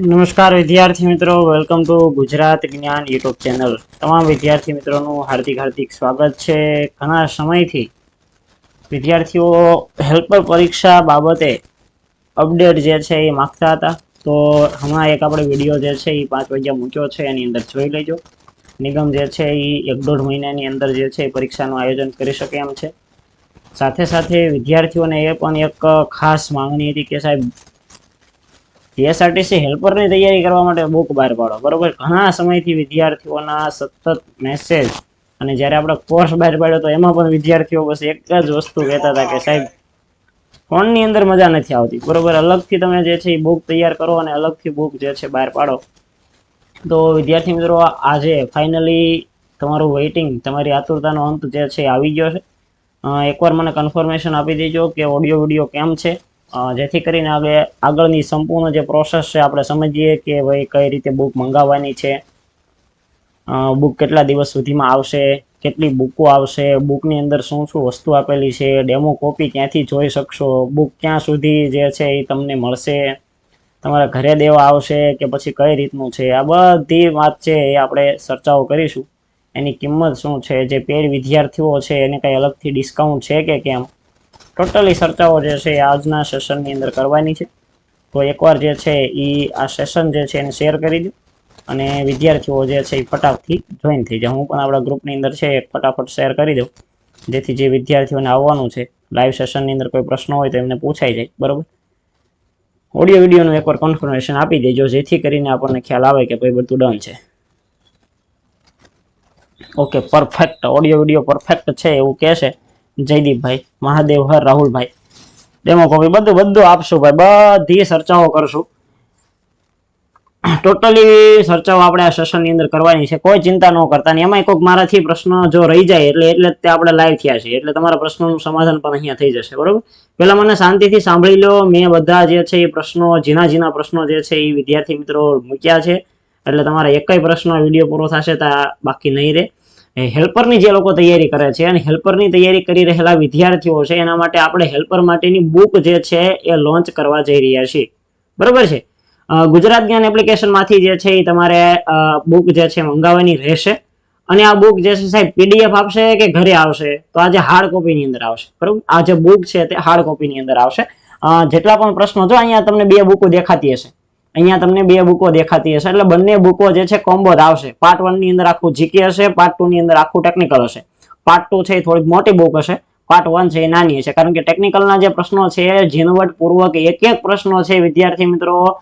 નમસ્કાર વિદ્યાર્થી મિત્રો વેલકમ ટુ ગુજરાત જ્ઞાન યુટ્યુબ ચેનલ તમામ વિદ્યાર્થી મિત્રોનું હાર્દિક હાર્દિક સ્વાગત છે. ઘણા સમયથી વિદ્યાર્થીઓ હેલ્પર પરીક્ષા બાબતે અપડેટ જે છે એ માગતા હતા. તો હમણાં એક આપણે વીડિયો જે છે એ પાંચ વાગ્યા મૂક્યો છે, એની અંદર જોઈ લેજો. નિગમ જે છે એ એક દોઢ મહિનાની અંદર જે છે એ પરીક્ષાનું આયોજન કરી શકે એમ છે. સાથે સાથે વિદ્યાર્થીઓને એ પણ એક ખાસ માંગણી હતી કે સાહેબ જીએસઆરટીસી હેલ્પરની તૈયારી કરવા માટે બુક બહાર પાડો. બરોબર? ઘણા સમયથી વિદ્યાર્થીઓના સતત મેસેજ અને જ્યારે આપણે કોર્સ બહાર પાડ્યો તો એમાં પણ વિદ્યાર્થીઓ બસ એક જ વસ્તુ કહેતા હતા કે સાહેબ, ફોનની અંદર મજા નથી આવતી. બરોબર? અલગથી તમે જે છે એ બુક તૈયાર કરો અને અલગથી બુક જે છે બહાર પાડો. તો વિદ્યાર્થી મિત્રો, આજે ફાઇનલી તમારું વેઇટિંગ તમારી આતુરતાનો અંત જે છે આવી ગયો છે. એકવાર મને કન્ફર્મેશન આપી દેજો કે ઓડિયો વીડિયો કેમ છે? જેથી કરીને આગળ આગળની સંપૂર્ણ જે પ્રોસેસ છે, આપણે સમજીએ કે ભાઈ કઈ રીતે બુક મંગાવવાની છે. બુક કેટલા દિવસ સુધીમાં આવશે, કેટલી બુકો આવશે બુકની અંદર શું શું વસ્તુ આપેલી છે ડેમો કોપી ક્યાંથી જોઈ શકશો બુક ક્યાં સુધી જે છે એ તમને મળશે, તમારા ઘરે દેવા આવશે કે પછી કઈ રીતનું છે, આ બધી વાત છે એ આપણે ચર્ચાઓ કરીશું. એની કિંમત શું છે, જે પેડ વિદ્યાર્થીઓ છે, એને કંઈ અલગથી ડિસ્કાઉન્ટ છે કે કેમ? ટોટલી ચર્ચાઓ જે છે આજના સેશનની અંદર કરવાની છે. તો એકવાર જે છે એ આ સેશન જે છે એને શેર કરી દો અને વિદ્યાર્થીઓ જે છે એ ફટાફટથી જોઈન થઈ જાય. હું પણ આપણા ગ્રુપની અંદર છે ફટાફટ શેર કરી દઉં. જેથી જે વિદ્યાર્થીઓને આવવાનું છે લાઈવ સેશનની અંદર કોઈ પ્રશ્ન હોય તો એમને પૂછાઈ જાય. બરાબર? ઓડિયો વિડીયોનું એકવાર કન્ફર્મેશન આપી દેજો, જેથી કરીને આપણને ખ્યાલ આવે કે ભાઈ બધું ડન છે. Okay perfect audio video perfect છે એવું કહે છે. જયદીપભાઈ, મહાદેવ હર રાહુલભાઈ. ડેમો કોપી, બધું બધું આપશું ભાઈ. બધી ચર્ચાઓ કરશું. ટોટલી ચર્ચાઓ આપણે આ સેશનની અંદર કરવાની છે. કોઈ ચિંતા ન કરતા. ને એમાંય કોઈક મારાથી પ્રશ્ન જો રહી જાય, એટલે એટલે તે આપણે લાઈવ થયા છીએ. એટલે તમારા પ્રશ્નોનું સમાધાન પણ અહીંયા થઈ જશે. બરોબર? પહેલા મને શાંતિથી સાંભળી લો. મેં બધા જે છે એ પ્રશ્નો, ઝીણા ઝીણા પ્રશ્નો જે છે એ વિદ્યાર્થી મિત્રો મૂક્યા છે. એટલે તમારા એકય પ્રશ્ન વીડિયો પૂરો થશે તો બાકી નહીં રહે. હેલ્પરની જે લોકો તૈયારી કરે છે અને હેલ્પરની તૈયારી કરી રહેલા વિદ્યાર્થીઓ છે, એના માટે આપણે હેલ્પર માટેની બુક જે છે એ લોન્ચ કરવા જઈ રહ્યા છીએ. બરોબર છે? ગુજરાત જ્ઞાન એપ્લિકેશનમાંથી જે છે એ તમારે બુક જે છે મંગાવવાની રહેશે. અને આ બુક જે છે સાહેબ પીડીએફ આપશે કે ઘરે આવશે? તો આજે હાર્ડ કોપીની અંદર આવશે. બરોબર? આ જે બુક છે તે હાર્ડ કોપીની અંદર આવશે. જેટલા પણ પ્રશ્નો જો અહીંયા તમને બે બુકો દેખાતી હશે. અહીંયા તમને બે બુકો દેખાતી હશે. એટલે બંને બુકો જે છે કોમ્બો આવશે. પાર્ટ વનની અંદર આખું જીકે હશે પાર્ટ ટુ ની અંદર આખું ટેકનિકલ હશે. પાર્ટ ટુ છે એ થોડીક મોટી બુક હશે. પાર્ટ વન છે એ નાની હશે. કારણ કે ટેકનિકલના જે પ્રશ્નો છે ઝીણવટ પૂર્વક એક એક પ્રશ્નો છે, વિદ્યાર્થી મિત્રો,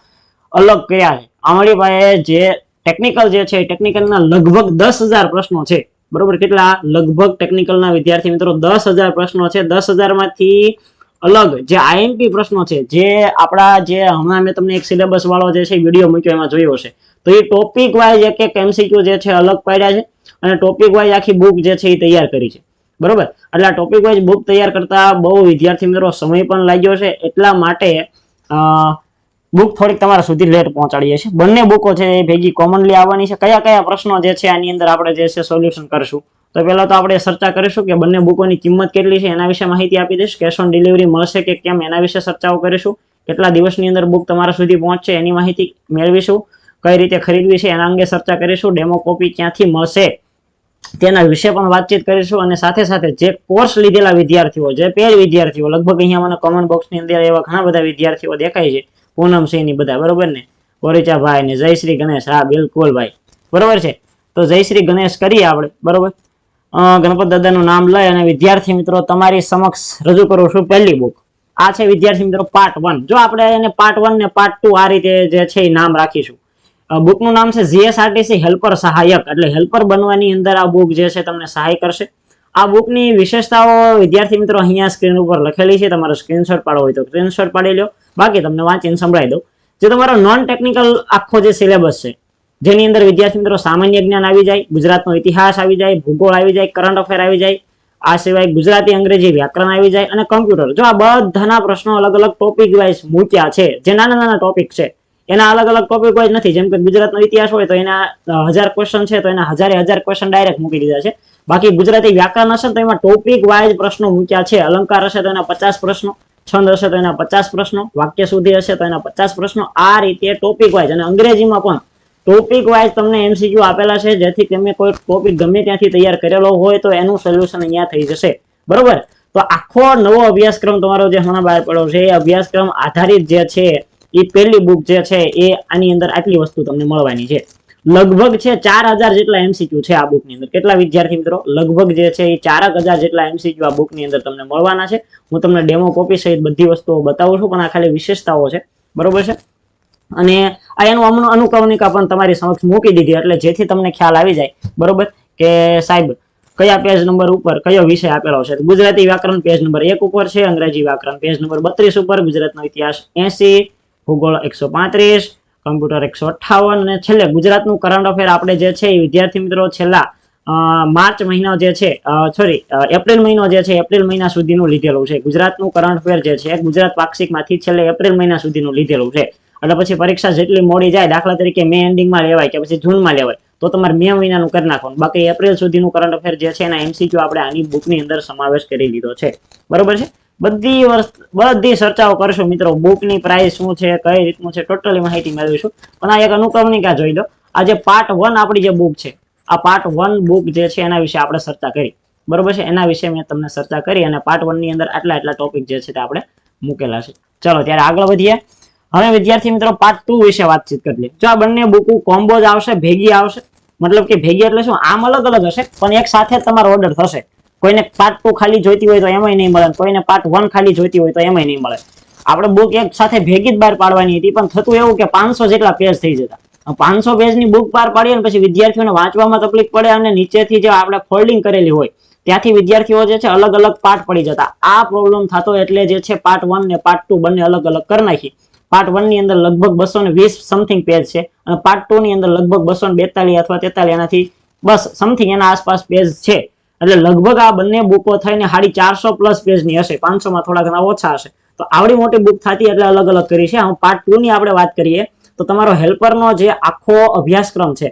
અલગ કયા છે. અમારી પાસે જે ટેકનિકલ જે છે ટેકનિકલના લગભગ દસ હજાર પ્રશ્નો છે. બરોબર? કેટલા? લગભગ ટેકનિકલના વિદ્યાર્થી મિત્રો દસ હજાર પ્રશ્નો છે. દસ હજારમાંથી અલગ જે આઈએમપી પ્રશ્નો છે, જે આપણા જે હમણાં મેં તમને એક સિલેબસ વાળો જે છે વીડિયો મૂક્યો, એમાં જોયો છે તો એ ટોપિક વાઇઝ એક એક એમસીક્યુ જે છે અલગ પાડ્યા છે અને ટોપિક વાઇઝ આખી બુક જે છે એ તૈયાર કરી છે. બરોબર? એટલે આ ટોપિક વાઇઝ બુક તૈયાર કરતા બહુ વિદ્યાર્થી મિત્રો સમય પણ લાગ્યો છે, એટલા માટે બુક થોડીક તમારા સુધી લેટ પહોંચાડીએ છીએ. બંને બુકો છે એ ભેગી કોમનલી આવવાની છે. કયા કયા પ્રશ્નો જે છે આની અંદર આપણે જે છે સોલ્યુશન કરશું? તો પહેલાં તો આપણે ચર્ચા કરીશું કે બંને બુકોની કિંમત કેટલી છે, એના વિશે માહિતી આપી દઈશ. કેશ ઓન ડિલિવરી મળશે કે કેમ, એના વિશે ચર્ચાઓ કરીશું. કેટલા દિવસની અંદર બુક તમારા સુધી પહોંચશે એની માહિતી મેળવીશું. કઈ રીતે ખરીદવી છે, એના અંગે ચર્ચા કરીશું. ડેમો કોપી ક્યાંથી મળશે, તેના વિશે પણ વાતચીત કરીશું. અને સાથે સાથે જે કોર્સ લીધેલા વિદ્યાર્થીઓ, જે પેડ વિદ્યાર્થીઓ, લગભગ અહીંયા મને કોમેન્ટ બોક્સની અંદર એવા ઘણા બધા વિદ્યાર્થીઓ દેખાય છે. પૂનમસિંહની બધા, બરોબર ને? ઓરિચાભાઈ ને જય શ્રી ગણેશ, હા, બિલકુલ ભાઈ. બરોબર છે? તો જય શ્રી ગણેશ કરીએ આપણે, બરોબર? ગણપત દાદાનું નામ લઈ અને વિદ્યાર્થી મિત્રો, તમારી સમક્ષ રજૂ કરું છું પહેલી બુક આ છે વિદ્યાર્થી મિત્રો પાર્ટ વન જો આપણે એને પાર્ટ વન ને પાર્ટ ટુ આ રીતે જે છે એ નામ રાખીશું. બુકનું નામ છે જીએસઆરટીસી હેલ્પર સહાયક. એટલે હેલ્પર બનવાની અંદર આ બુક જે છે તમને સહાય કરશે. આ બુકની વિશેષતાઓ વિદ્યાર્થી મિત્રો અહીંયા સ્ક્રીન ઉપર લખેલી છે. તમારે સ્ક્રીનશોટ પાડવો હોય તો સ્ક્રીનશોટ પાડી લો. બાકી તમને વાંચીને સંભળાવી દઉં. જે તમારો નોન ટેકનિકલ આખો જે સિલેબસ છે જેની અંદર વિદ્યાર્થી મિત્રો સામાન્ય જ્ઞાન આવી જાય, ગુજરાતનો ઇતિહાસ આવી જાય, ભૂગોળ આવી જાય કરંટ અફેર આવી જાય, આ સિવાય ગુજરાતી અંગ્રેજી વ્યાકરણ આવી જાય અને કમ્પ્યુટર જો આ બધાના પ્રશ્નો અલગ અલગ ટોપિક વાઇઝ મૂક્યા છે, જે નાના નાના ટોપિક છે, એના અલગ અલગ ટોપિક વાઇઝ નથી. જેમ કે ગુજરાતનો ઇતિહાસ હોય તો એના હજાર ક્વેશ્ચન છે, તો એના હજારે હજાર ક્વેશ્ચન ડાયરેક્ટ મૂકી દીધા છે. બાકી ગુજરાતી વ્યાકરણ હશે તો એમાં ટોપિક વાઇઝ પ્રશ્નો મૂક્યા છે. અલંકાર હશે તો એના પચાસ પ્રશ્નો, છંદ હશે તો એના પચાસ પ્રશ્નો, વાક્ય સુધી હશે તો એના પચાસ પ્રશ્નો. આ રીતે ટોપિક વાઇઝ અને અંગ્રેજીમાં પણ ટોપિક વાઇઝ તમને એમસીક્યુ આપેલા છે, જેથી તમે કોઈ ટોપિક ગમે ત્યાંથી તૈયાર કરેલો હોય તો એનું સોલ્યુશન અહીંયા થઈ જશે. બરોબર? તો આખો નવો અભ્યાસક્રમ તમારો જે હમણાં બહાર પડ્યો છે, એ અભ્યાસક્રમ આધારિત જે છે, એ પહેલી બુક જે છે, એ આની અંદર આટલી વસ્તુ તમને મળવાની છે. લગભગ છે ચાર હજાર જેટલા એમસીક્યુ છે આ બુકની અંદર. કેટલા વિદ્યાર્થી મિત્રો? લગભગ જે છે એ ચારક હજાર જેટલા એમસીક્યુ આ બુકની અંદર તમને મળવાના છે. હું તમને ડેમો કોપી સહિત બધી વસ્તુઓ બતાવું છું, પણ આ ખાલી વિશેષતાઓ છે. બરોબર છે? અને આ એનું અનુક્રમણિકા પણ તમારી સમક્ષ મૂકી દીધી, એટલે જેથી તમને ખ્યાલ આવી જાય. બરોબર? કે સાહેબ, કયા પેજ નંબર ઉપર કયો વિષય આપેલો છે? ગુજરાતી વ્યાકરણ પેજ નંબર એક ઉપર છે, અંગ્રેજી વ્યાકરણ પેજ નંબર બત્રીસ ઉપર, ગુજરાતનો ઇતિહાસ એસી ભૂગોળ એકસો પાંત્રીસ, કમ્પ્યુટર એકસો અઠ્ઠાવન, અને છેલ્લે ગુજરાતનું કરંટ અફેર આપણે જે છે એ વિદ્યાર્થી મિત્રો છેલ્લા માર્ચ મહિનો જે છે સોરી એપ્રિલ મહિનો જે છે એપ્રિલ મહિના સુધીનું લીધેલું છે. ગુજરાતનું કરંટ અફેર જે છે ગુજરાત પાક્ષિકમાંથી છેલ્લે એપ્રિલ મહિના સુધીનું લીધેલું છે. એટલે પછી પરીક્ષા જેટલી મોડી જાય, દાખલા તરીકે મે એન્ડિંગમાં લેવાય કે પછી જૂનમાં લેવાય, તો તમારે મે મહિનાનું કરી નાખવાનું. બાકી એપ્રિલ સુધીનું કરંટ અફેર જે છે એના એમસીક્યુ આપણે આની બુકની અંદર સમાવેશ કરી લીધો છે. બરોબર છે? બધી વર્ષ બધી ચર્ચાઓ કરશું મિત્રો બુકની પ્રાઇસ શું છે, કઈ રીતનું છે ટોટલી માહિતી મેળવીશું. પણ આ એક અનુક્રમણિકા જોઈ લો. આજે પાર્ટ વન આપણી જે બુક છે, આ પાર્ટ વન બુક જે છે એના વિશે આપણે ચર્ચા કરી. બરોબર છે? એના વિશે મેં તમને ચર્ચા કરી અને પાર્ટ વનની અંદર આટલા આટલા ટોપિક જે છે તે આપણે મૂકેલા છે. ચલો, ત્યારે આગળ વધીએ. હવે વિદ્યાર્થી મિત્રો પાર્ટ ટુ વિશે વાતચીત કરી લઈએ જો આ બંને બુક કોમ્બો જ આવશે, ભેગી આવશે, મતલબ કે ભેગી એટલે શું? આમ અલગ અલગ હશે, પણ એક સાથે તમારો ઓર્ડર થશે. કોઈને પાર્ટ ટુ ખાલી જોઈતી હોય તો એમાંય નહીં મળે કોઈને પાર્ટ વન ખાલી જોઈતી હોય તો એમાંય નહીં મળે. આપણે બુક એક સાથે ભેગી જ બહાર પાડવાની હતી, પણ થતું એવું કે પાંચસો જેટલા પેજ થઈ જતા. પાંચસો પેજની બુક બહાર પાડીએ ને પછી વિદ્યાર્થીઓને વાંચવામાં તકલીફ પડે અને નીચેથી જે આપણે ફોલ્ડિંગ કરેલી હોય, ત્યાંથી વિદ્યાર્થીઓ જે છે અલગ અલગ પાર્ટ પડી જતા. આ પ્રોબ્લેમ થતો એટલે જે છે પાર્ટ વન ને પાર્ટ ટુ બંને અલગ અલગ કરી નાખી. પાર્ટ વનની અંદર લગભગ બસો ને વીસ સમથિંગ પેજ છે. અને પાર્ટ ટુ ની અંદર લગભગ બસો ને બેતાલીસ અથવા તેતાલીસ એનાથી બસ સમથિંગ એના આસપાસ પેજ છે. એટલે લગભગ આ બંને બુકો થઈને સાડી ચારસો પ્લસ પેજની હશે. પાંચસો માં થોડા ઘણા ઓછા હશે. તો આવડી મોટી બુક થતી એટલે અલગ અલગ કરી છે. હું પાર્ટ ટુ ની આપણે વાત કરીએ, તો તમારો હેલ્પરનો જે આખો અભ્યાસક્રમ છે,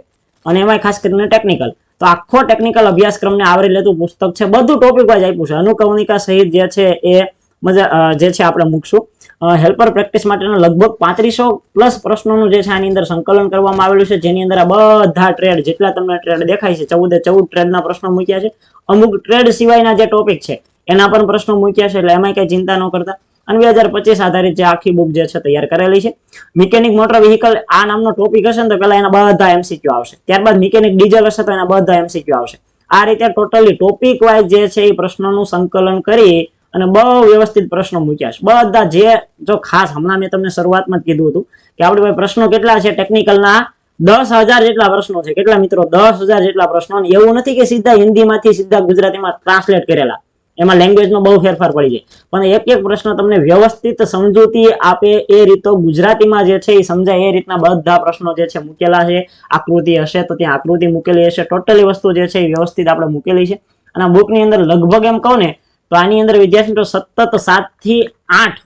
અને એમાં ખાસ કરીને ટેકનિકલ તો આખો ટેકનિકલ અભ્યાસક્રમને આવરી લેતું પુસ્તક છે. બધું ટોપિક વાઇઝ આપ્યું છે. અનુકવનિકા સહિત જે છે એ મજા જે છે આપણે મૂકશું. હેલ્પર પ્રેક્ટિસ માટેના લગભગ પાંત્રીસો પ્લસ પ્રશ્નોનું જે છે આની અંદર સંકલન કરવામાં આવેલું છે, જેની અંદર આ બધા ટ્રેડ જેટલા તમને ટ્રેડ દેખાય છે, ચૌદે ચૌદ ટ્રેડના પ્રશ્નો મૂક્યા છે. અમુક ટ્રેડ સિવાયના જે ટોપિક છે, એના પણ પ્રશ્નો મૂક્યા છે, એટલે એમાં કઈ ચિંતા ન કરતા. અને બે હજાર પચીસ આધારિત જે આખી બુક જે છે, તૈયાર કરેલી છે. મિકેનિક મોટર વ્હીકલ આ નામનો ટોપિક હશે ને તો પેલા એના બધા એમસીક્યુ આવશે. ત્યારબાદ મિકેનિક ડીઝલ હશે તો એના બધા એમસીક્યુ આવશે. આ રીતે ટોટલી ટોપિક વાઇઝ જે છે એ પ્રશ્નોનું સંકલન કરી અને બહુ વ્યવસ્થિત પ્રશ્નો મૂક્યા છે. બધા જે, જો ખાસ હમણાં મેં તમને શરૂઆતમાં જ કીધું હતું કે આપણી પાસે પ્રશ્નો કેટલા છે ટેકનિકલના? દસ હજાર જેટલા પ્રશ્નો છે. કેટલા મિત્રો? દસ હજાર જેટલા પ્રશ્નો. એવું નથી કે સીધા હિન્દીમાંથી, સીધા ગુજરાતીમાં ટ્રાન્સલેટ કરેલા. એમાં લેંગ્વેજનો બહુ ફેરફાર પડી જાય. પણ એક એક પ્રશ્ન તમને વ્યવસ્થિત સમજૂતી આપે એ રીતો ગુજરાતીમાં જે છે એ સમજાય. એ રીતના બધા પ્રશ્નો જે છે મૂકેલા છે. આકૃતિ હશે તો ત્યાં આકૃતિ મૂકેલી હશે. ટોટલી વસ્તુ જે છે એ વ્યવસ્થિત આપણે મૂકેલી છે. અને આ બુકની અંદર લગભગ એમ કહું ને તો આની અંદર વિદ્યાર્થી મિત્રો સતત સાતથી આઠ,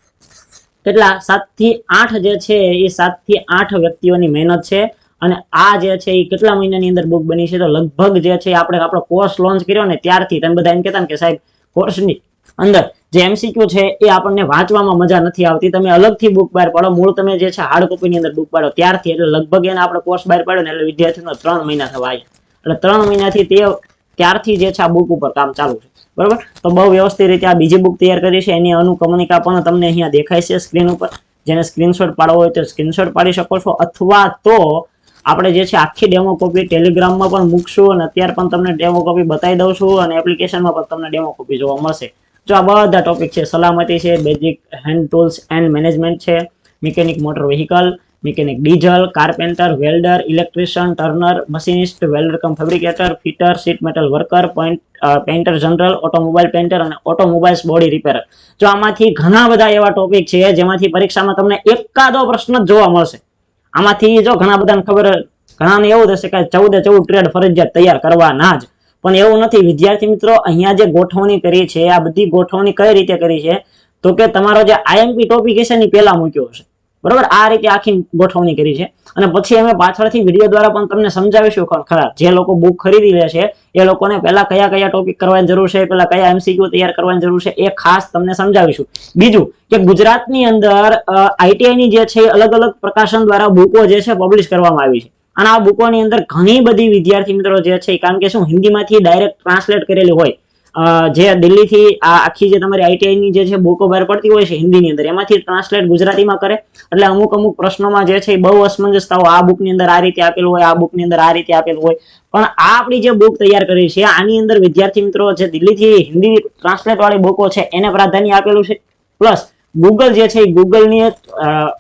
કેટલા? સાતથી આઠ જે છે, એ સાતથી આઠ વ્યક્તિઓની મહેનત છે. અને આ જે છે, એ કેટલા મહિનાની અંદર બુક બની છે? તો લગભગ જે છે આપણે આપણો કોર્સ લોન્ચ કર્યો ને ત્યારથી. તમે બધા એમ કહેતા કે સાહેબ કોર્સની અંદર જે એમસીક્યુ છે, એ આપણને વાંચવામાં મજા નથી આવતી. તમે અલગથી બુક બહાર પાડો. મૂળ તમે જે છે હાર્ડ કોપીની અંદર બુક પાડો ત્યારથી. એટલે લગભગ એને આપણે કોર્સ બહાર પાડ્યો ને એટલે વિદ્યાર્થીનો ત્રણ મહિના થવા આવ્યા. એટલે ત્રણ મહિનાથી તે ત્યારથી જે છે આ બુક ઉપર કામ ચાલુ છે. બરોબર? તો બહુ વ્યવસ્થિત રીતે આ બીજી બુક તૈયાર કરી છે. એની અનુકમનિકા પણ તમને અહીંયા દેખાય છે સ્ક્રીન ઉપર. જેને સ્ક્રીનશોટ પાડવો હોય તો સ્ક્રીનશોટ પાડી શકો છો. અથવા તો આપણે જે છે આખી ડેમો કોપી ટેલિગ્રામમાં પણ મૂકશું અને અત્યારે પણ તમને ડેમો કોપી બતાવી દઉં છું અને એપ્લિકેશનમાં પણ તમને ડેમો કોપી જોવા મળશે. જો આ બધા ટોપિક છે, સલામતી છે basic hand tools and management છે mechanic motor vehicle mechanic diesel carpenter welder electrician turner machinist welder cum fabricator fitter sheet metal worker point painter general automobile painter અને ઓટોમોબાઈલ્સ બોડી રિપેર જો આમાંથી ઘણા બધા એવા ટોપિક છે, જેમાંથી પરીક્ષામાં તમને એકાદો પ્રશ્ન જ જોવા મળશે. આમાંથી જો ઘણા બધાને ખબર ઘણાને એવું થશે કે ચૌદે ચૌદ ટ્રેડ ફરજિયાત તૈયાર કરવાના જ. પણ એવું નથી, વિદ્યાર્થી મિત્રો, અહીંયા જે ગોઠવણી કરી છે, આ બધી ગોઠવણી કઈ રીતે કરી છે? તો કે તમારો જે આઈએમપી ટોપિક હશે ને પહેલા મૂક્યો હશે. બરોબર? આ રીતે આખી ગોઠવણી કરી છે. અને પછી અમે પાછળથી વીડિયો દ્વારા પણ તમને સમજાવીશું ખરા જે લોકો બુક ખરીદી લે છે, એ લોકોને પહેલા કયા કયા ટોપિક કરવાની જરૂર છે, પહેલા કયા એમસીક્યુ તૈયાર કરવાની જરૂર છે, એ ખાસ તમને સમજાવીશું. બીજું કે ગુજરાતની અંદર આઈટીઆઈની જે છે, અલગ અલગ પ્રકાશન દ્વારા બુકો જે છે પબ્લિશ કરવામાં આવી છે. અને આ બુકોની અંદર ઘણી બધી વિદ્યાર્થી મિત્રો જે છે કારણ કે શું, હિન્દીમાંથી ડાયરેક્ટ ટ્રાન્સલેટ કરેલી હોય. જે દિલ્હીથી આ આખી જે તમારી આઈટીઆઈની જે છે બુકો બહાર પડતી હોય છે હિન્દીની અંદર, એમાંથી ટ્રાન્સલેટ ગુજરાતીમાં કરે. એટલે અમુક અમુક પ્રશ્નોમાં જે છે એ બહુ અસમંજસતાઓ આ બુકની અંદર આ રીતે આપેલું હોય, આ બુકની અંદર આ રીતે આપેલું હોય. પણ આ આપણી જે બુક તૈયાર કરી છે, આની અંદર વિદ્યાર્થી મિત્રો જે દિલ્હીથી હિન્દી ટ્રાન્સલેટ વાળી બુકો છે, એને પ્રાધાન્ય આપેલું છે. પ્લસ ગૂગલ જે છે એ ગૂગલની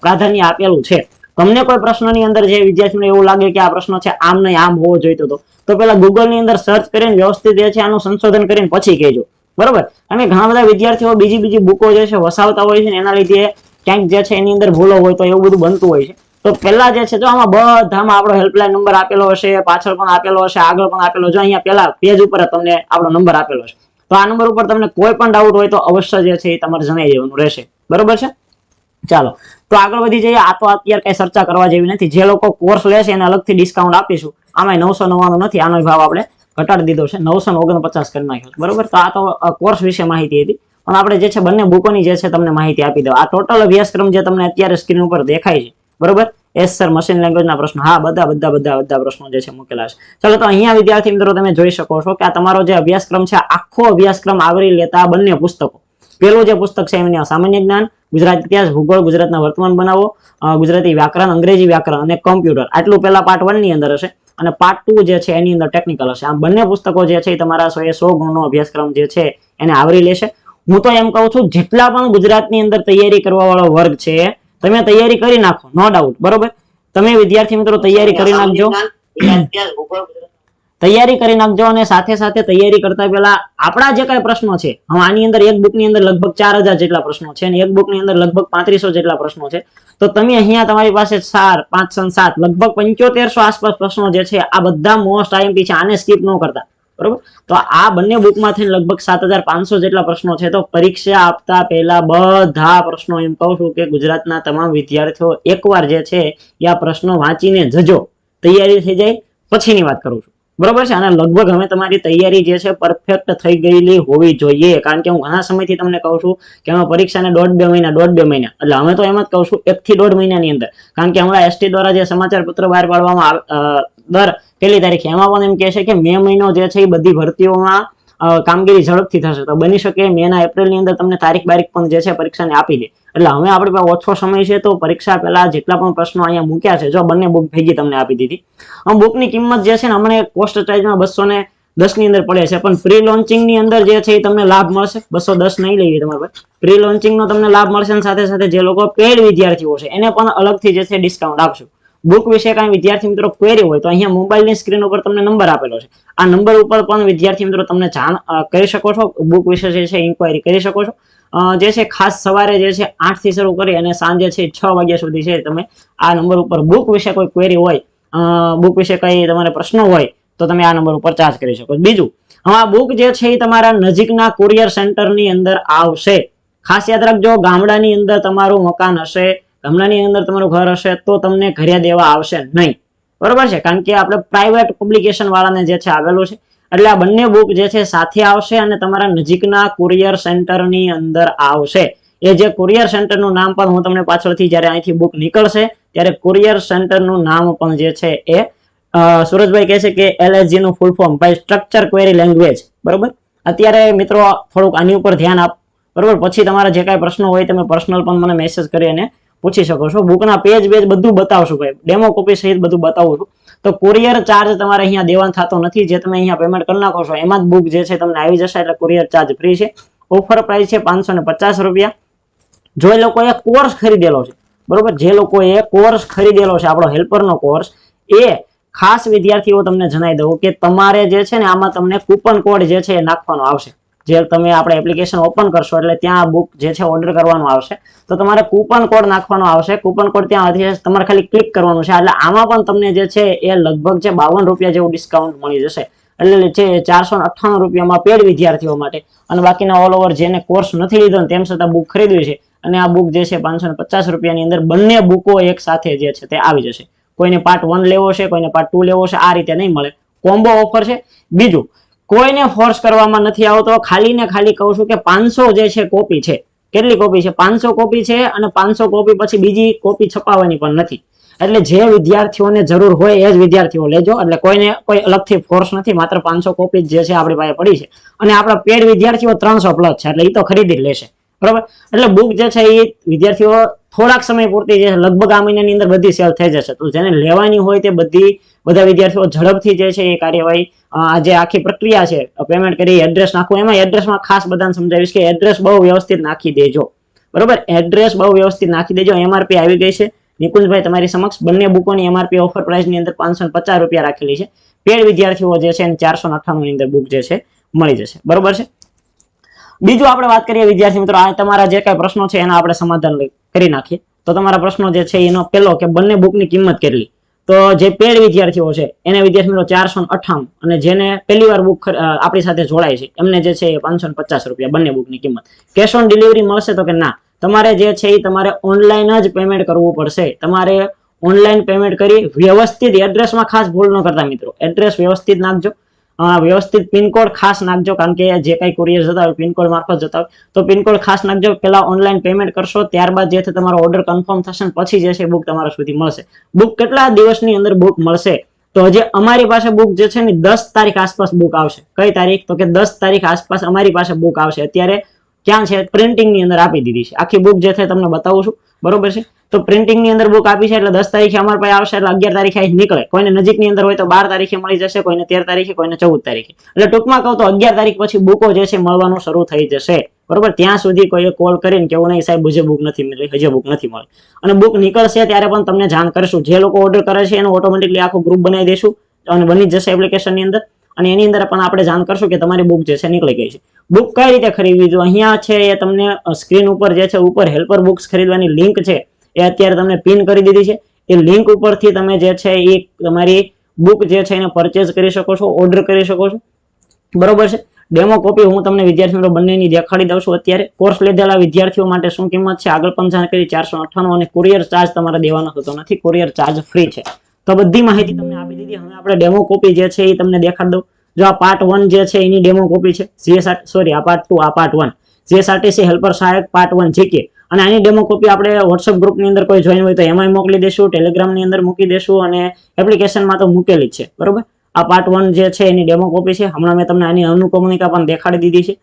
પ્રાધાન્ય આપેલું છે. તમને કોઈ પ્રશ્નની અંદર જે વિદ્યાર્થીને એવું લાગે કે આ પ્રશ્ન છે, આમ નહીં, આમ હોવો જોઈતો હતો તો પેલા ગૂગલની અંદર સર્ચ કરીને વ્યવસ્થિત જે છે આનું સંશોધન કરીને પછી કહેજો. બરોબર? અને ઘણા બધા વિદ્યાર્થીઓ બીજી બીજી બુકો જે છે વસાવતા હોય છે ને એના લીધે ક્યાંક જે છે એની અંદર ભૂલો હોય તો એવું બધું બનતું હોય છે. તો પહેલા જે છે જો આમાં બધામાં આપણો હેલ્પલાઇન નંબર આપેલો હશે, પાછળ પણ આપેલો હશે, આગળ પણ આપેલો જો અહીંયા પેલા પેજ ઉપર તમને આપણો નંબર આપેલો છે. તો આ નંબર ઉપર તમને કોઈ પણ ડાઉટ હોય તો અવશ્ય જે છે એ તમારે જણાવી દેવાનું રહેશે. બરોબર છે? ચાલો. તો આગળ વધી જઈએ. આ તો અત્યારે કઈ ચર્ચા કરવા જેવી નથી. જે લોકો કોર્સ લેશે એને અલગથી ડિસ્કાઉન્ટ આપીશું. આમાં નવસો નવ્વાણું નથી, આનો ભાવ આપણે ઘટાડી દીધો છે. નવસો ઓગણપચાસ કરી નાખ્યો. બરોબર? તો આ તો કોર્સ વિશે માહિતી હતી. પણ આપણે જે છે બંને બુકોની જે છે તમને માહિતી આપી દઉં. આ ટોટલ અભ્યાસક્રમ જે તમને અત્યારે સ્ક્રીન ઉપર દેખાય છે. બરોબર? એસ સર મશીન લેંગ્વેજના પ્રશ્નો. હા, બધા બધા બધા બધા પ્રશ્નો જે છે મૂકેલા છે. ચલો, તો અહીંયા વિદ્યાર્થી મિત્રો તમે જોઈ શકો છો કે આ તમારો જે અભ્યાસક્રમ છે આખો અભ્યાસક્રમ આવરી લેતા બંને પુસ્તકો. પેલું જે પુસ્તક છે એમની સામાન્ય જ્ઞાન, ગુજરાત ઇતિહાસ, ભૂગોળ, ગુજરાતના વર્તમાન બનાવો ગુજરાતી વ્યાકરણ, અંગ્રેજી વ્યાકરણ અને કમ્પ્યુટર આટલું પેલા પાર્ટ વનની અંદર હશે. અને પાર્ટ ટુ જે છે એની અંદર ટેકનિકલ હશે. આમ બંને પુસ્તકો જે છે એ તમારા સો એ સો ગુણનો અભ્યાસક્રમ જે છે એને આવરી લેશે. હું તો એમ કહું છું જેટલા પણ ગુજરાતની અંદર તૈયારી કરવા વાળો વર્ગ છે તમે તૈયારી કરી નાખો નો ડાઉટ બરોબર? તમે વિદ્યાર્થી મિત્રો તૈયારી કરી નાખજો. તૈયારી કરી નાખજો અને સાથે સાથે તૈયારી કરતા પહેલા આપણા જે કઈ પ્રશ્નો છે, હવે આની અંદર એક બુકની અંદર લગભગ ચાર હજાર જેટલા પ્રશ્નો છે અને એક બુકની અંદર લગભગ પાંત્રીસો જેટલા પ્રશ્નો છે. તો તમે અહીંયા તમારી પાસે ચાર પાંચ સન સાત, લગભગ પંચોતેરસો આસપાસ પ્રશ્નો જે છે, આ બધા મોસ્ટ આઈએમપી છે, આને સ્કીપ ન કરતા. બરોબર? તો આ બંને બુકમાં થઈને લગભગ સાત હજાર પાંચસો જેટલા પ્રશ્નો છે. તો પરીક્ષા આપતા પહેલા બધા પ્રશ્નો એમ કહું છું કે ગુજરાતના તમામ વિદ્યાર્થીઓ એકવાર જે છે, એ આ પ્રશ્નો વાંચીને જજો. તૈયારી થઈ જાય. પછીની વાત કરું છું. બરોબર છે? અને લગભગ હવે તમારી તૈયારી જે છે પરફેક્ટ થઈ ગયેલી હોવી જોઈએ. કારણ કે હું ઘણા સમયથી તમને કહું છું કે અમે પરીક્ષાને દોઢ બે મહિના, દોઢ બે મહિના. એટલે અમે તો એમ જ કહું છું એકથી દોઢ મહિનાની અંદર. કારણ કે હમણાં એસટી દ્વારા જે સમાચાર પત્ર બહાર પાડવામાં દર પહેલી તારીખે એમાં પણ એમ કહે છે કે મે મહિનો જે છે એ બધી ભરતીઓમાં કામગીરી ઝડપથી થશે. તો બની શકે મેના એપ્રિલની અંદર તમને તારીખ બારીખ પણ જે છે પરીક્ષાને આપી દે. એટલે હવે આપણે પાસે ઓછો સમય છે, તો પરીક્ષા પહેલા જેટલા પણ પ્રશ્નો અહીંયા મૂક્યા છે, જો બંને બુક ભેગી તમને આપી દીધી. આમ બુકની કિંમત જે છે ને હમણાં કોસ્ટ ચાર્જમાં બસો ને દસની અંદર પડે છે. પણ પ્રી લોન્ચિંગની અંદર જે છે એ તમને લાભ મળશે. બસો દસ નહીં લેવી તમારે પ્રી લોન્ચિંગ નો તમને લાભ મળશે અને સાથે સાથે જે લોકો પેડ વિદ્યાર્થીઓ છે, એને પણ અલગથી જે છે ડિસ્કાઉન્ટ આપશું. બુક વિશે કાંઈ વિદ્યાર્થી મિત્રો ક્વેરી હોય તો અહીંયા મોબાઈલની સ્ક્રીન ઉપર તમને નંબર આપેલો છે. આ નંબર ઉપર પણ વિદ્યાર્થી મિત્રો તમને જાણ કરી શકો છો. બુક વિશે જે છે ઇન્કવાયરી કરી શકો છો. જે છે, ખાસ સવારે જે છે આઠથી શરૂ કરી અને સાંજે છે, છ વાગ્યા સુધી છે, તમે આ નંબર ઉપર બુક વિશે કોઈ ક્વેરી હોય બુક વિશે કઈ તમારે પ્રશ્નો હોય, તો તમે આ નંબર ઉપર ચાર્જ કરી શકો બીજું, હવે આ બુક જે છે, એ તમારા નજીકના કુરિયર સેન્ટરની અંદર આવશે. ખાસ યાદ રાખજો, ગામડાની અંદર તમારું મકાન હશે ગામડાની અંદર તમારું ઘર હશે તો તમને ઘરે દેવા આવશે નહીં. બરોબર છે? કારણ કે આપણે પ્રાઇવેટ પબ્લિકેશન વાળાને જે છે આવેલું છે, એટલે આ બંને બુક જે છે સાથે આવશે અને તમારા નજીકના કુરિયર સેન્ટરની અંદર આવશે. એ જે કુરિયર સેન્ટરનું નામ પણ હું તમને પાછળથી જ્યારે અહીંથી બુક નીકળશે, ત્યારે કુરિયર સેન્ટરનું નામ પણ જે છે એ સુરજભાઈ કહે છે કે એલએસજી નું full form by structure query language બરોબર? અત્યારે મિત્રો થોડુંક આની ઉપર ધ્યાન આપ. બરોબર? પછી તમારા જે કાંઈ પ્રશ્નો હોય તમે પર્સનલ પણ મને મેસેજ કરી અને પૂછી શકો છો. બુકના પેજ બેજ બધું બતાવશું ભાઈ. ડેમો કોપી સહિત બધું બતાવું છું. તો કુરિયર ચાર્જ તમારે અહીંયા દેવાનો થતો નથી. જે તમે અહીંયા પેમેન્ટ કરી નાખો છો, એમાં જ બુક જે છે તમને આવી જશે. એટલે કુરિયર ચાર્જ ફ્રી છે. ઓફર પ્રાઇસ છે પચાસ રૂપિયા. જો એ લોકોએ કોર્સ ખરીદેલો છે, બરોબર? જે લોકોએ કોર્સ ખરીદેલો છે, આપણો હેલ્પરનો કોર્સ એ ખાસ વિદ્યાર્થીઓ તમને જણાવી દઉં કે તમારે જે છે ને આમાં તમને કૂપન કોડ જે છે એ નાખવાનો આવશે. જે તમે આપણે એપ્લિકેશન ઓપન કરશો એટલે ત્યાં બુક જે છે ઓર્ડર કરવાનો આવશે. તો તમારે કૂપન કોડ નાખવાનો આવશે. કૂપન કોડ ત્યાં તમારે ખાલી ક્લિક કરવાનું છે. એટલે આમાં પણ તમને જે છે એ લગભગ છે બાવન રૂપિયા જેવું ડિસ્કાઉન્ટ મળી જશે. એટલે જે ચારસો અઠ્ઠાણું રૂપિયામાં પેડ વિદ્યાર્થીઓ માટે. અને બાકીના ઓલ ઓવર જેને કોર્સ નથી લીધો તેમ છતાં બુક ખરીદવી છે. અને આ બુક જે છે પાંચસો પચાસ રૂપિયાની અંદર બંને બુકો એક સાથે જે છે તે આવી જશે. કોઈને પાર્ટ વન લેવો છે, કોઈને પાર્ટ ટુ લેવો છે, આ રીતે નહીં મળે. કોમ્બો ઓફર છે. બીજું કોઈને ફોર્સ કરવામાં નથી આવતો. ખાલી ને ખાલી કહું છું કે પાંચસો જે છે કોપી છે. કેટલી કોપી છે? પાંચસો કોપી છે અને પાંચસો કોપી પછી બીજી કોપી છપાવવાની પણ નથી. એટલે જે વિદ્યાર્થીઓને જરૂર હોય એ જ વિદ્યાર્થીઓ લેજો. એટલે કોઈને કોઈ અલગથી ફોર્સ નથી. માત્ર પાંચસો કોપી જે છે આપણી પાસે પડી છે. અને આપણા પેડ વિદ્યાર્થીઓ ત્રણસો પ્લસ છે. એટલે એ તો ખરીદી લેશે. બરોબર? એટલે બુક જે છે એ વિદ્યાર્થીઓ થોડાક સમય પૂરતી જે લગભગ આ મહિનાની અંદર બધી સેલ થઈ જશે. તો જેને લેવાની હોય તે બધી બધા વિદ્યાર્થીઓ ઝડપથી જે છે એ કાર્યવાહી આ જે આખી પ્રક્રિયા છે પેમેન્ટ કરી એડ્રેસ નાખવું એમાં એડ્રેસમાં ખાસ બધાને સમજાવીશ કે એડ્રેસ બહુ વ્યવસ્થિત નાખી દેજો. બરોબર? એડ્રેસ બહુ વ્યવસ્થિત નાખી દેજો. એમઆરપી આવી ગઈ છે. નિકુંજભાઈ, તમારી સમક્ષ બંને બુકોની એમઆરપી ઓફર પ્રાઇસની અંદર પાંચસો પચાસ રૂપિયા રાખેલી છે. પેડ વિદ્યાર્થીઓ જે છે ચારસો અઠ્ઠાણું અંદર બુક જે છે, મળી જશે. બરોબર છે? બીજું આપણે વાત કરીએ વિદ્યાર્થી મિત્રો, આ તમારા જે કાંઈ પ્રશ્નો છે એના આપણે સમાધાન કરી નાખીએ. તો તમારા પ્રશ્નો જે છે એનો પહેલો કે બંને બુકની કિંમત કેટલી? તો જે પેડ વિદ્યાર્થીઓ છે, એને વિદ્યાર્થી મિત્રો ચારસો અઠ્ઠાણું અને જેને પહેલી વાર બુક આપણી સાથે જોડાય છે, એમને જે છે એ પાંચસો પચાસ રૂપિયા બંને બુકની કિંમત. કેશ ઓન ડિલિવરી મળશે તો કે ના? તમારે જે છે એ તમારે ઓનલાઈન જ પેમેન્ટ કરવું પડશે. તમારે ઓનલાઈન પેમેન્ટ કરી વ્યવસ્થિત એડ્રેસમાં ખાસ ભૂલ ન કરતા મિત્રો. એડ્રેસ વ્યવસ્થિત નાખજો. વ્યવસ્થિત પિનકોડ ખાસ નાખજો, કારણ કે જે કઈ કુરિયર જતા હોય પિનકોડ મારફત જતા હોય. તો પિનકોડ ખાસ નાખજો, પહેલા ઓનલાઈન પેમેન્ટ કરશો, ત્યારબાદ જે તમારો ઓર્ડર કન્ફર્મ થશે પછી જે છે બુક તમારા સુધી મળશે. બુક કેટલા દિવસની અંદર બુક મળશે? તો હજી અમારી પાસે બુક જે છે ને દસ તારીખ આસપાસ બુક આવશે. કઈ તારીખ? તો કે દસ તારીખ આસપાસ અમારી પાસે બુક આવશે. અત્યારે ક્યાં છે? પ્રિન્ટિંગની અંદર આપી દીધી છે. આખી બુક જે છે તમને બતાવું છું. બરોબર છે? તો પ્રિન્ટિંગની અંદર બુક આપી છે એટલે દસ તારીખે અમારા પાસે આવશે એટલે અગિયાર તારીખે અહીં નીકળે. કોઈને નજીકની અંદર હોય તો બાર તારીખે મળી જશે, કોઈને તેર તારીખે, કોઈને ચૌદ તારીખે. એટલે ટૂંકમાં કહું તો અગિયાર તારીખ પછી બુકો જે છે મળવાનું શરૂ થઈ જશે. બરોબર? ત્યાં સુધી કોઈએ કોલ કરીને કેવું નહીં, સાહેબ, હજે બુક નથી મળી, હજે બુક નથી મળી. અને બુક નીકળશે ત્યારે પણ તમને જાણ કરશું. જે લોકો ઓર્ડર કરે છે એનું ઓટોમેટિકલી આખું ગ્રુપ બનાવી દઈશું અને બની જશે એપ્લિકેશનની અંદર. અને એની અંદર પણ આપણે જાણ કરશું કે તમારી બુક જે છે નીકળી ગઈ છે. બુક કઈ રીતે ખરીદવી? તો અહીંયા છે એ તમને સ્ક્રીન ઉપર જે છે, ઉપર હેલ્પર બુક્સ ખરીદવાની લિંક છે, એ અત્યારે તમને પિન કરી દીધી છે. એ લિંક ઉપરથી તમે જે છે એ તમારી બુક જે છે એને પરચેઝ કરી શકો છો, ઓર્ડર કરી શકો છો. બરોબર છે? ડેમો કોપી હું તમને વિદ્યાર્થી મિત્રો બંનેની દેખાડી દઉં છું અત્યારે. કોર્સ લીધેલા વિદ્યાર્થીઓ માટે શું કિંમત છે? આગળ પણ જાણકારી ચારસો અઠ્ઠાણું અને કુરિયર ચાર્જ તમારે દેવાનો થતો નથી, કુરિયર ચાર્જ ફ્રી છે. તો બધી માહિતી તમને આપી દીધી. હવે આપણે ડેમો કોપી જે છે એ તમને દેખાડી દઉં. જો આ પાર્ટ વન જે છે, એની ડેમો કોપી છે. જીએસઆર સોરી આ પાર્ટ ટુ આ પાર્ટ વન સીએસઆરટીસી હેલ્પર સહાયક પાર્ટ વન જીકે અને આની ડેમો કોપી આપણે વોટ્સઅપ ગ્રુપની અંદર કોઈ જોઈન હોય તો એમાંય મોકલી દેશું ટેલિગ્રામની અંદર મૂકી દેશું અને એપ્લિકેશનમાં તો મૂકેલી જ છે. બરોબર? આ પાર્ટ વન જે છે, એની ડેમો કોપી છે. હમણાં મેં તમને આની અનુક્રમણિકા પણ દેખાડી દીધી છે.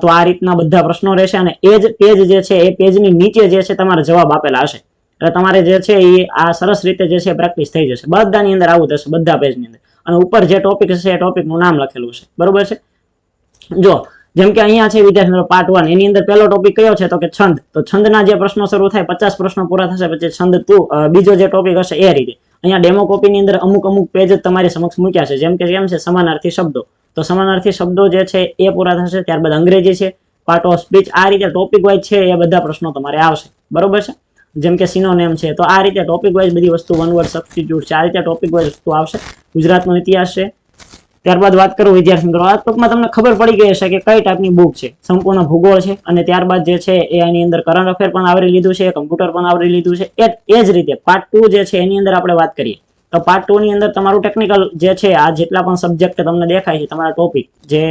તો આ રીતના બધા પ્રશ્નો રહેશે અને એ જ પેજ જે છે, એ પેજની નીચે જે છે, તમારે જવાબ આપેલા હશે. એટલે તમારે જે છે, એ આ સરસ રીતે જે છે પ્રેક્ટિસ થઈ જશે. બધાની અંદર આવું થશે, બધા પેજની અંદર. અને ઉપર જે ટોપિક હશે એ ટોપિકનું નામ લખેલું છે. બરોબર છે? જો, જેમ કે અહીંયા છે વિદ્યાર્થી મિત્રો પાર્ટ વન એની અંદર પહેલો ટોપિક કયો છે? તો કે છંદ. તો છંદના જે પ્રશ્નો શરૂ થાય, પચાસ પ્રશ્નો પૂરા થશે, પછી છંદ ટુ બીજો જે ટોપિક હશે એ રીતે. અહીંયા ડેમો કોપીની અંદર અમુક અમુક પેજ તમારી સમક્ષ મૂક્યા છે. જેમ કે કેમ છે, સમાનાર્થી શબ્દો. તો સમાનાર્થી શબ્દો જે છે એ પૂરા થશે, ત્યારબાદ અંગ્રેજી છે. પાર્ટ ઓફ સ્પીચ આ રીતે ટોપિક વાઇઝ છે, એ બધા પ્રશ્નો તમારે આવશે. બરોબર છે? જેમ કે સિનોનેમ છે. તો આ રીતે ટોપિક વાઇઝ બધી વસ્તુ વન વર્ડ સબસ્ટિટ્યુટ છે. આ રીતે ટોપિક વાઇઝ વસ્તુ આવશે. ગુજરાતનો ઇતિહાસ છે. ત્યારબાદ વાત કરું વિદ્યાર્થી મિત્રો આ તમને ખબર પડી ગઈ હશે કે કઈ ટાઈપની બુક છે. સંપૂર્ણ ભૂગોળ છે અને ત્યારબાદ જે છે એ એની અંદર કરંટ અફેર પણ આવરી લીધું છે કમ્પ્યુટર પણ આવરી લીધું છે. એ એ જ રીતે પાર્ટ ટુ જે છે એની અંદર આપણે વાત કરીએ. તો પાર્ટ ટુ ની અંદર તમારું ટેકનિકલ જે છે, આ જેટલા પણ સબ્જેક્ટ તમને દેખાય છે, તમારા ટોપિક જે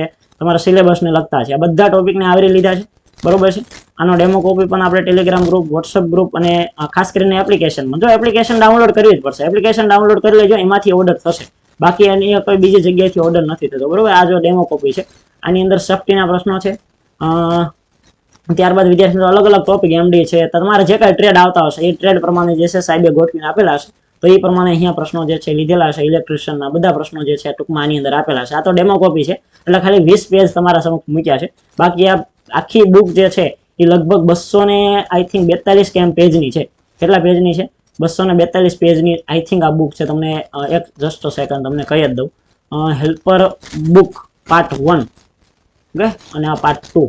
તમારા સિલેબસને લગતા છે, આ બધા ટોપિકને આવરી લીધા છે. બરોબર છે? આનો ડેમો કોપી પણ આપણે ટેલિગ્રામ ગ્રુપ વોટ્સઅપ ગ્રુપ અને ખાસ કરીને એપ્લિકેશનમાં જો એપ્લિકેશન ડાઉનલોડ કરવી જ પડશે. એપ્લિકેશન ડાઉનલોડ કરી લેજો, એમાંથી ઓર્ડર થશે. બાકી એની કોઈ બીજી જગ્યાએથી ઓર્ડર નથી થતો. બરોબર? આ જો ડેમો કોપી છે. આની અંદર સેફ્ટીના પ્રશ્નો છે. ત્યારબાદ વિદ્યાર્થીઓ, અલગ અલગ ટોપિક એમડી છે. તમારે જે કાંઈ ટ્રેડ આવતા હશે, એ ટ્રેડ પ્રમાણે જે છે, સાહેબે ગોઠવીને આપેલા હશે તો એ પ્રમાણે અહીંયા પ્રશ્નો જે છે, લીધેલા છે ઇલેક્ટ્રિશિયનના બધા પ્રશ્નો જે છે, ટૂંકમાં આની અંદર આપેલા છે. આ તો ડેમો કોપી છે. એટલે ખાલી વીસ પેજ તમારા સમક્ષ મૂક્યા છે. બાકી આ આખી બુક જે છે, એ લગભગ બસો ને આઈ થિંક બેતાલીસ કે એમ પેજની છે. કેટલા પેજની છે? બસો ને બેતાલીસ પેજની આઈ થિંક આ બુક છે. તમને એક જસ્ટ સેકન્ડ તમને કહી જ દઉં. Helper book part one okay? અને આ પાર્ટ ટુ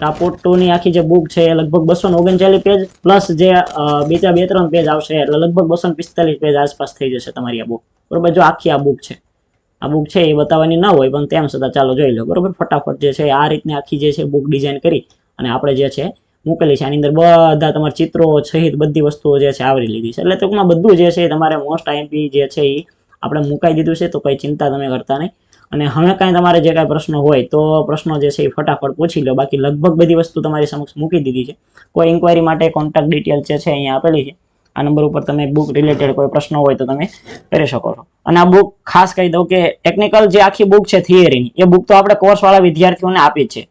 ટાપોટ ટુ ની આખી જે બુક છે, એ લગભગ બસો ને ઓગણચાલીસ પેજ પ્લસ જે બીજા બે ત્રણ પેજ આવશે, એટલે લગભગ બસો ને પિસ્તાલીસ પેજ આસપાસ થઈ જશે તમારી આ બુક બરોબર? જો આખી આ બુક છે. આ બુક છે એ બતાવવાની ના હોય, પણ તેમ છતાં ચાલો જોઈ લો. બરોબર? ફટાફટ જે છે આ રીતની આખી જે છે બુક ડિઝાઇન કરી અને આપણે જે છે મૂકેલી છે. આની અંદર બધા તમારા ચિત્રો સહિત બધી વસ્તુઓ જે છે આવરી લીધી છે. એટલે ટૂંકમાં બધું જે છે તમારે મોસ્ટ આઈએમપી જે છે એ આપણે મુકાઈ દીધું છે, તો કંઈ ચિંતા તમે કરતા નહીં. અને હવે કાંઈ તમારે જે કાંઈ પ્રશ્નો હોય, તો પ્રશ્નો જે છે એ ફટાફટ પૂછી લો. બાકી લગભગ બધી વસ્તુ તમારી સમક્ષ મૂકી દીધી છે. કોઈ ઇન્કવાયરી માટે કોન્ટેક્ટ ડિટેલ જે છે અહીંયા આપેલી છે. આ નંબર ઉપર તમે બુક રિલેટેડ કોઈ પ્રશ્નો હોય તો તમે કરી શકો છો. અને આ બુક ખાસ કહી દઉં કે ટેકનિકલ જે આખી બુક છે થિયરીની એ બુક તો આપણે કોર્સવાળા વિદ્યાર્થીઓને આપી છે.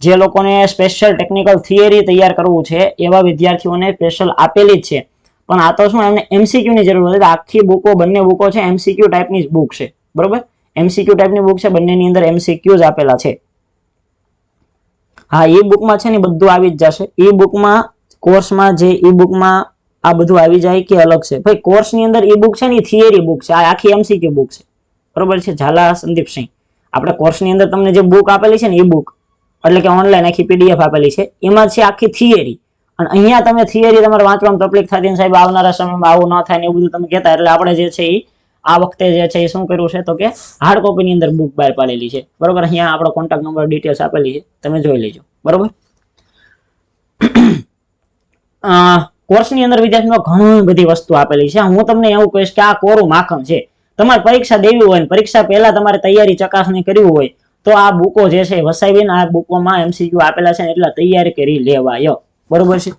જે લોકોને સ્પેશિયલ ટેકનિકલ થિયરી તૈયાર કરવું છે, એવા વિદ્યાર્થીઓને સ્પેશિયલ આપેલી જ છે. પણ આ તો શું એમને એમસીક્યુ ની જરૂર નથી. આખી બુકો બંને બુકો છે એમસીક્યુ ટાઈપની જ બુક છે. બરોબર? એમસીક્યુ ટાઈપની બુક છે, બંનેની અંદર એમસીક્યુ જ આપેલા છે. હા ઈ બુકમાં છે ને બધું આવી જ જશે. ઈ બુકમાં કોર્સમાં જે ઈ બુકમાં આ બધું આવી જાય કે અલગ છે? ભાઈ કોર્સની અંદર ઈ બુક છે ને થિયરી બુક છે. આ આખી એમસીક્યુ બુક છે. બરોબર છે? ઝાલા સંદીપસિંહ આપણે કોર્સની અંદર તમને જે બુક આપેલી છે ને ઈ બુક એટલે કે ઓનલાઈન આખી પીડીએફ આપેલી છે, એમાં છે આખી થિયરી અને અહીંયા તમે થિયરી તમારે વાંચવામાં તકલીફ થતી ને સાહેબ, આવનારા સમયમાં આવું ન થાય ને એવું બધું તમે કહેતા એટલે આપણે જે છે એ આ વખતે જે છે એ શું કર્યું છે? તો કે હાર્ડ કોપીની અંદર બુક બહાર પાડેલી છે. બરોબર? અહીંયા આપણો કોન્ટેક્ટ નંબર ડિટેલ્સ આપેલી છે. તમે જોઈ લેજો. બરોબર? કોર્સની અંદર વિદ્યાર્થીઓ ઘણી બધી વસ્તુ આપેલી છે. હું તમને એવું કહીશ કે આ કોરું માખણ છે. તમારે પરીક્ષા દેવી હોય પરીક્ષા પહેલા તમારે તૈયારી ચકાસણી કરવી હોય તો આ બુકો જે છે વસાવીને આ બુકોમાં એમસીક્યુ આપેલા છે એટલે તૈયારી કરી લેવાય. બરોબર છે?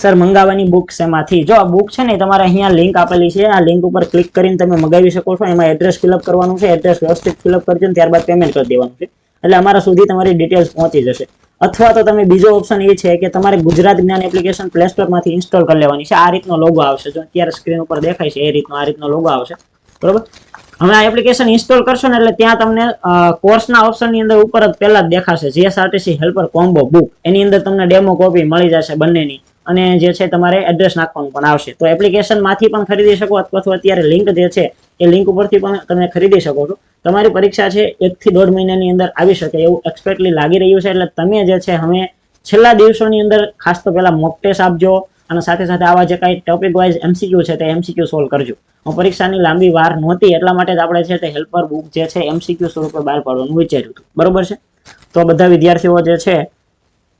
સર મંગાવવાની બુક શેમાંથી? જો આ બુક છે ને તમારે અહીંયા લિંક આપેલી છે. આ લિંક ઉપર ક્લિક કરીને તમે મંગાવી શકો છો. એમાં એડ્રેસ ફિલઅપ કરવાનું છે. એડ્રેસ વ્યવસ્થિત ફિલઅપ કરજો ત્યારબાદ પેમેન્ટ કરી દેવાનું છે. એટલે અમારા સુધી તમારી ડિટેલ્સ પહોંચી જશે. અથવા તો તમે બીજો ઓપ્શન એ છે કે તમારે ગુજરાત જ્ઞાન એપ્લિકેશન પ્લે સ્ટોરમાંથી ઇન્સ્ટોલ કરી લેવાની છે. આ રીતનો લોગો આવશે. જો અત્યારે સ્ક્રીન ઉપર દેખાય છે એ રીતનો, આ રીતનો લોગો આવશે. બરોબર? હવે આ એપ્લિકેશન ઇન્સ્ટોલ કરશો ને એટલે ત્યાં તમને કોર્સના ઓપ્શનની અંદર ઉપર જ પહેલા જ દેખાશે. જીએસઆરટીસી હેલ્પર કોમ્બો બુક એની અંદર તમને ડેમો કોપી મળી જશે બંનેની. અને જે છે તમારે એડ્રેસ નાખવાનું પણ આવશે. તો એપ્લિકેશનમાંથી પણ ખરીદી શકો અથવા તો અત્યારે લિંક જે છે એ લિંક ઉપરથી પણ તમે ખરીદી શકો છો. તમારી પરીક્ષા છે એકથી દોઢ મહિનાની અંદર આવી શકે એવું એક્સપેક્ટલી લાગી રહ્યું છે. એટલે તમે જે છે અમે છેલ્લા દિવસોની અંદર ખાસ તો પહેલા મોક ટેસ્ટ આપજો અને સાથે સાથે આવા જે કાંઈ ટોપિક વાઇઝ એમસીક્યુ છે તે એમસીક્યુ સોલ્વ કરજો. હું પરીક્ષાની લાંબી વાર નહોતી એટલા માટે જ આપણે છે તે હેલ્પર બુક જે છે એમસીક્યુ સ્વરૂપે બહાર પાડવાનું વિચાર્યું હતું. બરોબર છે? તો બધા વિદ્યાર્થીઓ જે છે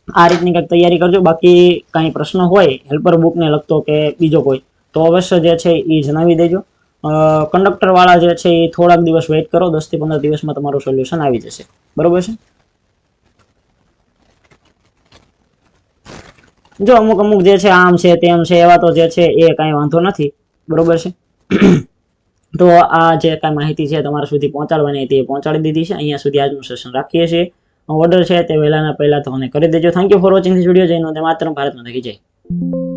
આ રીતની કંઈક તૈયારી કરજો. બાકી કાંઈ પ્રશ્ન હોય હેલ્પર બુકને લગતો કે બીજો કોઈ, તો અવશ્ય જે છે એ જણાવી દેજો. કંડક્ટર વાળા જે છે એ થોડાક દિવસ વેઇટ કરો, દસથી પંદર દિવસમાં તમારું સોલ્યુશન આવી જશે. બરોબર છે? જો અમુક અમુક જે છે આમ છે, તેમ છે, એવા તો જે છે એ કાંઈ વાંધો નથી. બરોબર છે? તો આ જે કાંઈ માહિતી છે તમારા સુધી પહોંચાડવાની હતી એ પહોંચાડી દીધી છે. અહીંયા સુધી આજનું સેશન રાખીએ છીએ. ઓર્ડર છે તે વહેલાના પહેલા તો કરી દેજો. Thank you for watching this video જઈને માત્ર ભારતમાં થઈ જાય.